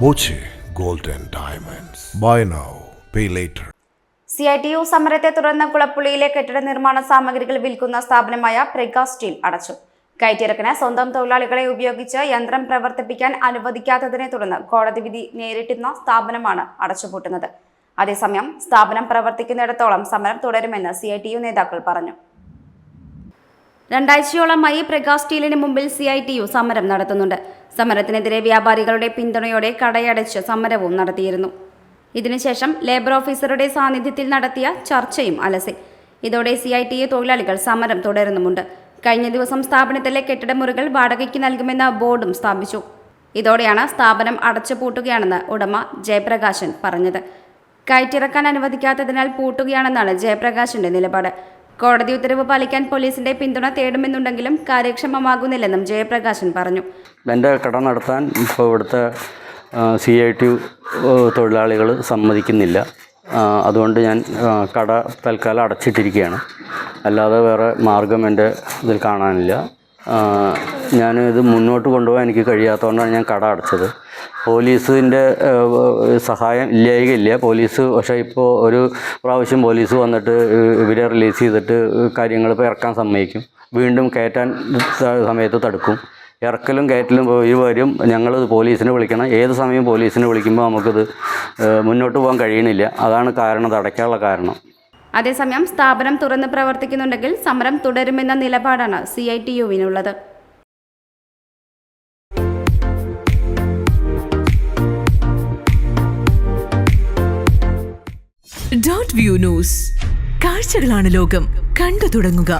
Boche gold diamonds. Buy now, pay later. C I T U സമരത്തെ തുടർന്ന് കുളപ്പുള്ളിയിലെ കെട്ടിട നിർമ്മാണ സാമഗ്രികൾ വിൽക്കുന്ന സ്ഥാപനമായ പ്രഗാ സ്റ്റീൽ അടച്ചു കയറ്റിറക്കിന് സ്വന്തം തൊഴിലാളികളെ ഉപയോഗിച്ച് യന്ത്രം പ്രവർത്തിപ്പിക്കാൻ അനുവദിക്കാത്തതിനെ തുടർന്ന് കോടതി വിധി നേരിട്ടുന്ന സ്ഥാപനമാണ് അടച്ചുപൂട്ടുന്നത് അതേസമയം സ്ഥാപനം പ്രവർത്തിക്കുന്നിടത്തോളം സമരം തുടരുമെന്ന് സി നേതാക്കൾ പറഞ്ഞു രണ്ടാഴ്ചയോളമായി പ്രകാശ് സ്റ്റീലിന് മുമ്പിൽ സി ഐ ടി യു സമരം നടത്തുന്നുണ്ട്. സമരത്തിനെതിരെ വ്യാപാരികളുടെ പിന്തുണയോടെ കടയടച്ച് സമരവും നടത്തിയിരുന്നു. ഇതിനുശേഷം ലേബർ ഓഫീസറുടെ സാന്നിധ്യത്തിൽ നടത്തിയ ചർച്ചയും അലസി. ഇതോടെ സി ഐ ടി യു തൊഴിലാളികൾ സമരം തുടരുന്നുമുണ്ട്. കഴിഞ്ഞ ദിവസം സ്ഥാപനത്തിലെ കെട്ടിടമുറികൾ വാടകയ്ക്ക് നൽകുമെന്ന ബോർഡും സ്ഥാപിച്ചു. ഇതോടെയാണ് സ്ഥാപനം അടച്ചുപൂട്ടുകയാണെന്ന് ഉടമ ജയപ്രകാശൻ പറഞ്ഞത്. കയറ്റിറക്കാൻ അനുവദിക്കാത്തതിനാൽ പൂട്ടുകയാണെന്നാണ് ജയപ്രകാശിന്റെ നിലപാട്. കോടതി ഉത്തരവ് പാലിക്കാൻ പോലീസിന്റെ പിന്തുണ തേടുമെന്നുണ്ടെങ്കിലും കാര്യക്ഷമമാകുന്നില്ലെന്നും ജയപ്രകാശൻ പറഞ്ഞു. എന്റെ കട നടത്താൻ ഇപ്പോൾ ഇവിടുത്തെ സി ഐ ടി തൊഴിലാളികൾ സമ്മതിക്കുന്നില്ല. അതുകൊണ്ട് ഞാൻ കട തൽക്കാലം അടച്ചിട്ടിരിക്കുകയാണ്. അല്ലാതെ വേറെ മാർഗം എന്റെ ഇതിൽ കാണാനില്ല. ഞാൻ ഇത് മുന്നോട്ട് കൊണ്ടുപോകാൻ എനിക്ക് കഴിയാത്തതുകൊണ്ടാണ് ഞാൻ കട അടച്ചത്. പോലീസിന്റെ സഹായം ഇല്ലായികയില്ല. പോലീസ് പക്ഷേ ഇപ്പോൾ ഒരു പ്രാവശ്യം പോലീസ് വന്നിട്ട് ഇവരെ റിലീസ് ചെയ്തിട്ട് കാര്യങ്ങൾ ഇപ്പോൾ ഇറക്കാൻ സമ്മതിക്കും. വീണ്ടും കയറ്റാൻ സമയത്ത് തടുക്കും. ഇറക്കലും കയറ്റലും ഈ വരും ഞങ്ങൾ പോലീസിനെ വിളിക്കണം. ഏത് സമയം പോലീസിനെ വിളിക്കുമ്പോൾ നമുക്കിത് മുന്നോട്ട് പോകാൻ കഴിയണില്ല. അതാണ് കാരണം അത് അടയ്ക്കാനുള്ള കാരണം. അതേസമയം സ്ഥാപനം തുറന്ന് പ്രവർത്തിക്കുന്നുണ്ടെങ്കിൽ സമരം തുടരുമെന്ന നിലപാടാണ് സി ഐ ടി യുവിനുള്ളത് ഡോട്ട് വ്യൂ ന്യൂസ്. കാഴ്ചകളാണ് ലോകം. കണ്ടു തുടങ്ങുക.